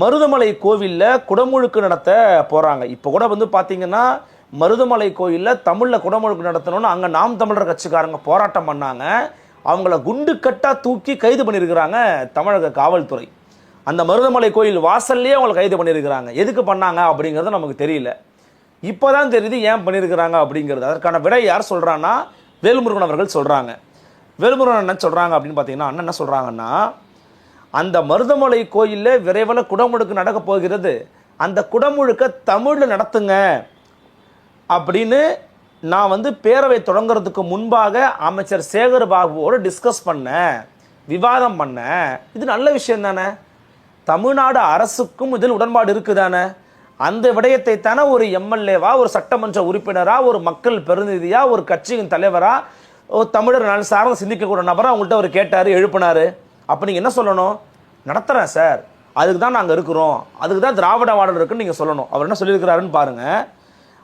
மருதமலை கோவிலில் குடமுழுக்கு நடத்த போகிறாங்க இப்போ கூட வந்து பார்த்தீங்கன்னா மருதமலை கோயிலில் தமிழில் குடமுழுக்கு நடத்தணும்னு அங்கே நாம் தமிழர் கட்சிக்காரங்க போராட்டம் பண்ணாங்க. அவங்கள குண்டு கட்டாக தூக்கி கைது பண்ணியிருக்கிறாங்க தமிழக காவல்துறை. அந்த மருதமலை கோயில் வாசல்லையே அவங்களை கைது பண்ணியிருக்கிறாங்க எதுக்கு பண்ணாங்க அப்படிங்கிறது நமக்கு தெரியல. இப்போ தான் தெரியுது ஏன் பண்ணியிருக்கிறாங்க அப்படிங்கிறது. அதற்கான விடை யார் சொல்கிறான்னா வேல்முருகன் அவர்கள் சொல்கிறாங்க வேல்முருகன் என்ன சொல்கிறாங்க அப்படின்னு பார்த்தீங்கன்னா அண்ணன் என்ன சொல்கிறாங்கன்னா அந்த மருதமலை கோயிலில் விரைவில் குடமுழுக்கு நடக்க போகிறது. அந்த குடமுழுக்க தமிழில் நடத்துங்க. அப்படின்னு நான் வந்து பேரவை தொடங்குறதுக்கு முன்பாக அமைச்சர் சேகர் பாபுவோடு டிஸ்கஸ் பண்ணேன். விவாதம் பண்ணேன். இது நல்ல விஷயம் தானே? தமிழ்நாடு அரசுக்கும் இதில் உடன்பாடு இருக்குதானே? அந்த விடயத்தை தானே ஒரு எம்எல்ஏவா ஒரு சட்டமன்ற உறுப்பினரா ஒரு மக்கள் பிரதிநிதியா ஒரு கட்சியின் தலைவரா ஒரு தமிழர் நலன் சார்ந்து சிந்திக்கக்கூடிய நபராக அவங்கள்ட்ட அவர் கேட்டார் எழுப்பினாரு. அப்போ நீங்கள் என்ன சொல்லணும்? நடத்துகிறேன் சார். அதுக்கு தான் நாங்கள் இருக்கிறோம். அதுக்கு தான் திராவிட மாடல் இருக்குன்னு நீங்கள் சொல்லணும். அவர் என்ன சொல்லியிருக்கிறாருன்னு பாருங்கள்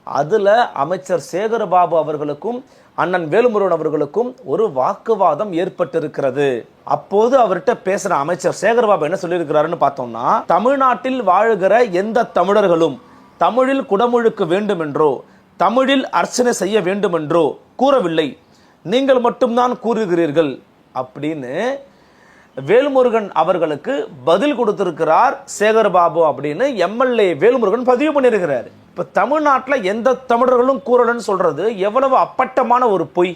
அதில் அமைச்சர் சேகரபாபு அவர்களுக்கும் அண்ணன் வேலுமுருகன் அவர்களுக்கும் ஒரு வாக்குவாதம் ஏற்பட்டிருக்கிறது. அப்போது அவர்கிட்ட பேசுகிற அமைச்சர் சேகர்பாபு என்ன சொல்லியிருக்கிறாருன்னு பார்த்தோம்னா தமிழ்நாட்டில் வாழுகிற எந்த தமிழர்களும் தமிழில் குடமுழுக்க வேண்டுமென்றோ தமிழில் அர்ச்சனை செய்ய வேண்டுமென்றோ கூறவில்லை. நீங்கள் மட்டும்தான் கூறுகிறீர்கள். அப்படின்னு வேல்முருகன் அவர்களுக்கு பதில் கொடுத்திருக்கிறார் சேகர்பாபு அப்படின்னு எம்எல்ஏ வேல்முருகன் பதிவு பண்ணியிருக்கிறார். இப்போ தமிழ்நாட்டில் எந்த தமிழர்களும் கூறலன்னு சொல்றது எவ்வளவு அப்பட்டமான ஒரு பொய்.